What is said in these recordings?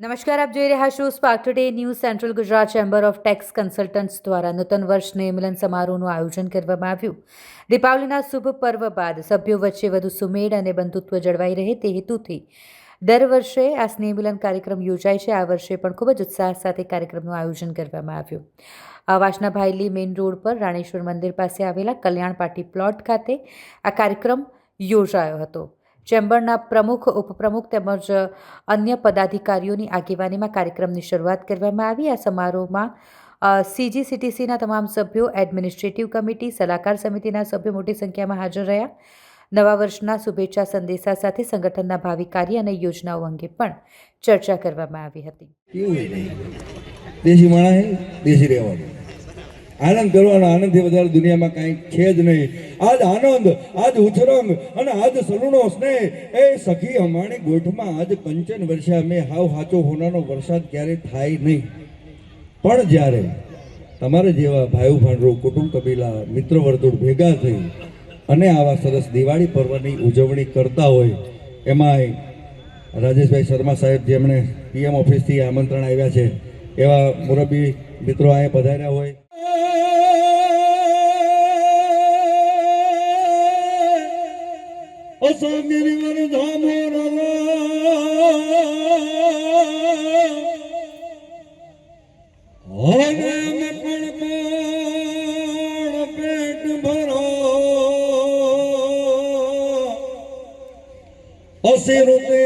નમસ્કાર, આપ જોઈ રહ્યા છો spark today news central Gujarat chamber of tax consultants દ્વારા નૂતન વર્ષ સ્નેહમિલન સમારોહનું આયોજન કરવામાં આવ્યું. દીપાવલીના શુભ પર્વ બાદ સભ્યો વચ્ચે વધુ સુમેળ અને બંધુત્વ જળવાઈ રહે તે હેતુથી દર વર્ષે આ સ્નેહમિલન કાર્યક્રમ યોજાય છે. આ વર્ષે પણ ખૂબ જ ઉત્સાહ સાથે કાર્યક્રમનું આયોજન કરવામાં આવ્યું. આવાસના ભાઈલી મેઇન રોડ પર રાણેશ્વર મંદિર પાસે આવેલા કલ્યાણ પાર્ટી પ્લોટ ખાતે આ કાર્યક્રમ યોજાયો હતો. ચેમ્બરના પ્રમુખ, ઉપપ્રમુખ તેમજ અન્ય પદાધિકારીઓની આગેવાનીમાં કાર્યક્રમની શરૂઆત કરવામાં આવી. આ સમારોહમાં સીજીસીટીસીના તમામ સભ્યો, એડમિનિસ્ટ્રેટિવ કમિટી, સલાહકાર સમિતિના સભ્યો મોટી સંખ્યામાં હાજર રહ્યા. નવા વર્ષના શુભેચ્છા સંદેશા સાથે સંગઠનના ભાવિ કાર્ય અને યોજનાઓ અંગે પણ ચર્ચા કરવામાં આવી હતી. દેશી દેશી રહેવાનું? આનંદ કરવાનો આનંદથી વધારે દુનિયામાં કાંઈ છે જ નહીં. આજ આનંદ, આજ ઉછરંગ અને આજ સલુણો સ્નેહ એ સખી અમાણી ગોઠમાં આજ કંચન વર્ષા મેં હાવ હાચો હોનાનો વરસાદ ક્યારે થાય નહીં. પણ જ્યારે તમારે જેવા ભાઈ ભાંડરો, કુટુંબ કબીલા મિત્ર વર્તુળ ભેગા થઈ અને આવા સરસ દિવાળી પર્વની ઉજવણી કરતા હોય, એમાંય રાજેશભાઈ શર્મા સાહેબ જેમણે પીએમ ઓફિસથી આમંત્રણ આવ્યા છે, એવા મુરબ્બી મિત્રો અહીંયા પધાર્યા હોય. અસાગીરી ધામો હવે અમે પણ પણ પેટ ભરો. અસી ઋતુ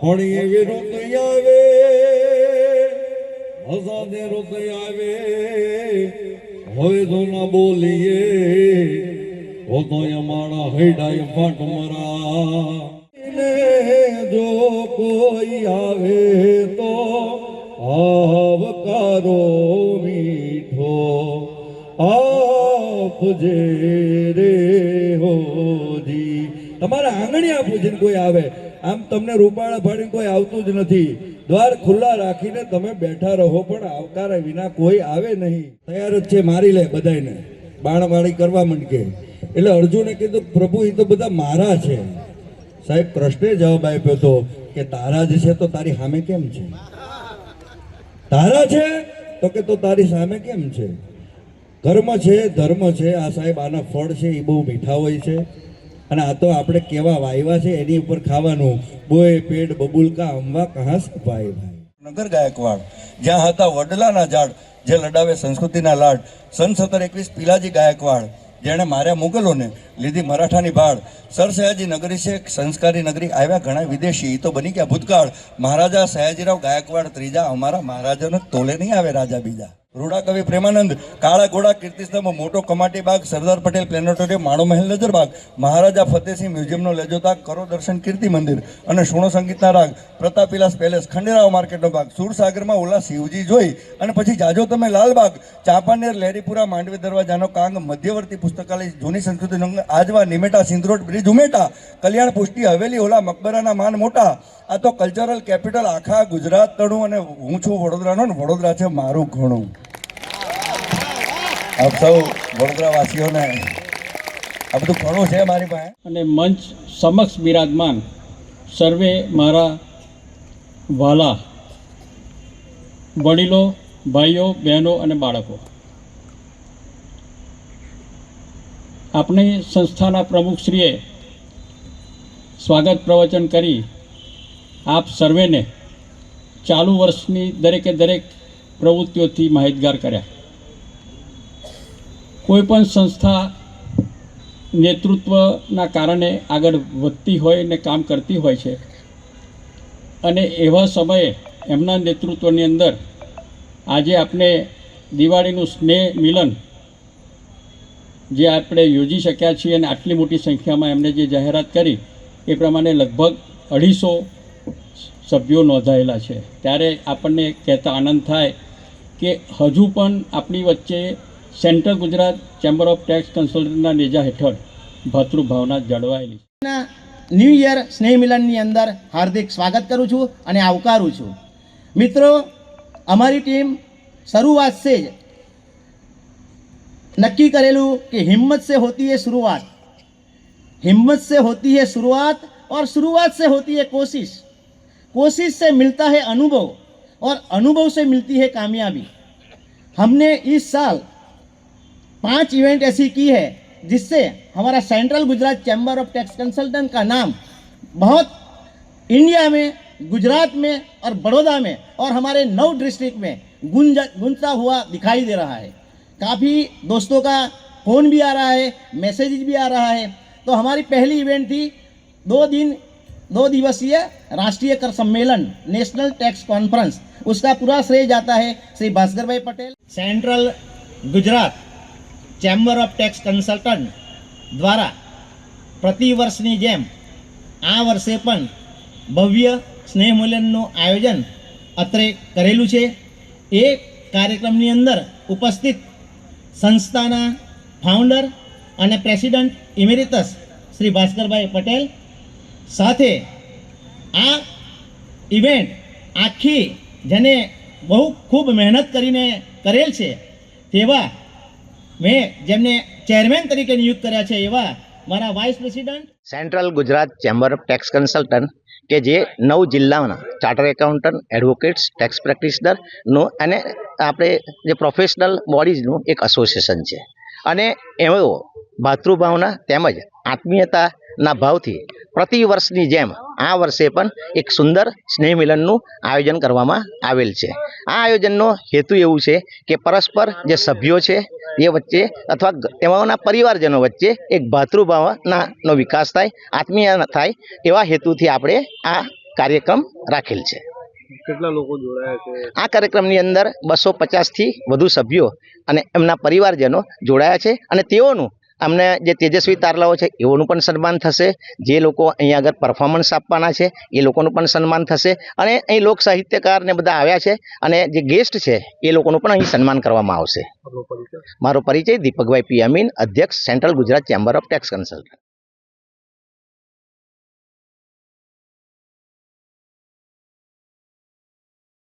પણ એવી ઋતુ આવે હજાને ઋતુ આવે. હવે તો ના બોલીએ હો તો અમારા હૈડાય ફાટ મરા. જો કોઈ આવે તો આવકારો મીઠો આપજે રે હોજી. તમારા આંગણિયા પૂજન કોઈ આવે? આમ તમને રૂપાળા ફાડીને કોઈ આવતું જ નથી. દ્વાર ખુલ્લા રાખીને તમે બેઠા રહો, પણ આવકાર વિના કોઈ આવે નહીં. તૈયાર જ છે, મારી લે બધાને બાણવાળી કરવા માંડકે. એટલે અર્જુને કીધું, પ્રભુ એ તો બધા મારા છે. સાહેબ કૃષ્ણે જવાબ આપ્યો હતો કે, તારા જ છે તો તારી સામે કેમ છે? તારા છે તો કે તો તારી સામે કેમ છે? કર્મ છે, ધર્મ છે, આ સાહેબ આના ફળ છે એ બહુ મીઠા હોય છે. અને આ તો આપણે કેવા વાયવા છે, એની ઉપર ખાવાનું. બોય પેડ બબુલકા, અંબા કહા સપાય ભાઈ. નગર ગાયકવાડ, જ્યાં હતા વડલાના ઝાડ, જે લડાવે સંસ્કૃતિના લાડ. સન સત્તર એકવીસ પીલાજી ગાયકવાડ, જેણે માર્યા મુગલોને લીધી મરાઠાની ભાડ સર સયાજી નગરી છે, સંસ્કારી નગરી, આવ્યા ઘણા વિદેશી. તો બની ગયા ભૂતકાળ. મહારાજા સયાજીરાવ ગાયકવાડ ત્રીજા, અમારા મહારાજાને તોલે નહીં આવે રાજા બીજા. રૂડા કવિ પ્રેમાનંદ, કાળા ઘોડા કીર્તિસ્તંભ, મોટો કમાટી બાગ, સરદાર પટેલ પ્લેનેટોરિયમ, માણો મહેલ નજરબાગ મહારાજા ફતેહસિંહ મ્યુઝિયમનો લેજો તાગ, કરો દર્શન કીર્તિ મંદિર અને સુણો સંગીતના રાગ પ્રતાપવિલાસ પેલેસ, ખંડેરાવ માર્કેટનો ભાગ સુરસાગરમાં ઓલા શિવજી જોઈ અને પછી જાજો તમે લાલબાગ ચાંપાનેર, લેરીપુરા, માંડવી દરવાજાનો કાંગ, મધ્યવર્તી પુસ્તકાલય, જૂની સંસ્કૃતિ આજવા નિમેટા સિંધરોડ બ્રિજ ઉમેટા, કલ્યાણ પુષ્ટિ, હવેલી, ઓલા, મકબરાના માન મોટા, આ તો કલ્ચરલ કેપિટલ આખા ગુજરાત તણું અને હું છું વડોદરાનો ને વડોદરા છે મારું ઘણું. આપ સૌ વડોદરાવાસીઓને આ બધું ઘણું છે મારી પાસે. અને મંચ સમક્ષ બિરાજમાન સર્વે મારા વાલા, વડીલો, ભાઈઓ, બહેનો અને બાળકો. આપણી સંસ્થાના પ્રમુખશ્રીએ સ્વાગત પ્રવચન કરી આપ સર્વેને ચાલુ વર્ષની દરેકે દરેક પ્રવૃત્તિઓથી માહિતગાર કર્યા. કોઈ પણ સંસ્થા નેતૃત્વના કારણે આગળ વધતી હોય ને કામ કરતી હોય છે. અને એવા સમયે એમના નેતૃત્વની અંદર આજે આપણે દિવાળીનું સ્નેહ મિલન જે આપણે યોજી શક્યા છીએ અને આટલી મોટી સંખ્યામાં એમને જે જાહેરાત કરી, એ પ્રમાણે લગભગ અઢીસો સભ્યો નોંધાયેલા છે. ત્યારે આપણને કહેતા આનંદ થાય કે હજુ પણ આપણી વચ્ચે central Gujarat chamber of tax કન્સલ્ટન્ટના નેજા હેઠળ ભાતૃભાવના જળવાયેલી છે ના ન્યૂ યર સ્નેહ મિલનની અંદર હાર્દિક સ્વાગત કરું છું અને આવકારું છું મિત્રો અમારી ટીમ શરૂઆત से જ નક્કી કરેલું કે હિમ્મત से होती है शुरुआत हिम्मत से होती है शुरुआत और शुरुआत से होती है कोशिश कोशिश से मिलता है अनुभव और अनुभव से मिलती है कामयाबी हमने इस साल पाँच इवेंट ऐसी की है, जिससे हमारा central Gujarat chamber of tax consultant का नाम बहुत इंडिया में, गुजरात में और बड़ौदा में और हमारे नौ डिस्ट्रिक्ट में गुंज, गूंजता हुआ दिखाई दे रहा है। काफ़ी दोस्तों का फ़ोन भी आ रहा है मैसेज भी आ रहा है। तो हमारी पहली इवेंट थी दो दिन, दो दिवसीय राष्ट्रीय कर सम्मेलन नेशनल टैक्स कॉन्फ्रेंस उसका पूरा श्रेय जाता है Shri Bhaskar bhai Patel. Central Gujarat chamber of tax consultant દ્વારા પ્રતિવર્ષની જેમ આ વર્ષે પણ ભવ્ય સ્નેહમૂલ્યનનું આયોજન અત્રે કરેલું છે. એ કાર્યક્રમની અંદર ઉપસ્થિત સંસ્થાના ફાઉન્ડર અને પ્રેસિડન્ટ ઇમેરિતસ શ્રી ભાસ્કરભાઈ પટેલ સાથે આ ઇવેન્ટ આખી જેને બહુ ખૂબ મહેનત કરીને કરેલ છે તેવા મેં જેમને ચેરમેન તરીકે નિયુક્ત કર્યા છે એવા મારા vice president central Gujarat chamber of tax consultant કે જે નવ જિલ્લાના ચાર્ટર એકાઉન્ટન્ટ એડવોકેટ્સ ટેક્સ પ્રેક્ટિશનરનું અને આપણે જે પ્રોફેશનલ બોડીઝનું એક એસોસિએશન છે. અને એવો ભાતૃભાવના તેમજ આત્મીયતાના ભાવથી પ્રતિ વર્ષની જેમ આ વર્ષે પણ એક સુંદર સ્નેહ મિલનનું આયોજન કરવામાં આવેલ છે. આ આયોજનનો હેતુ એવું છે કે પરસ્પર જે સભ્યો છે એ વચ્ચે અથવા તેમાંના પરિવારજનો વચ્ચે એક ભાતૃભાવનાનો વિકાસ થાય આત્મીય થાય એવા હેતુથી આપણે આ કાર્યક્રમ રાખેલ છે. કેટલા લોકો જોડાયા છે? આ કાર્યક્રમની અંદર બસો પચાસથી વધુ સભ્યો અને એમના પરિવારજનો જોડાયા છે અને તેઓનું અમને જે તેજસ્વી તારલાઓ છે એઓનું પણ સન્માન થશે. જે લોકો અહીંયા આગળ પરફોર્મન્સ આપવાના છે એ લોકોનું પણ સન્માન થશે. અને અહીં લોક સાહિત્યકાર ને બધા આવ્યા છે અને જે ગેસ્ટ છે એ લોકોનું પણ અહીં સન્માન કરવામાં આવશે. મારો પરિચય? દીપકભાઈ પી અમીન અધ્યક્ષ central Gujarat chamber of tax consultant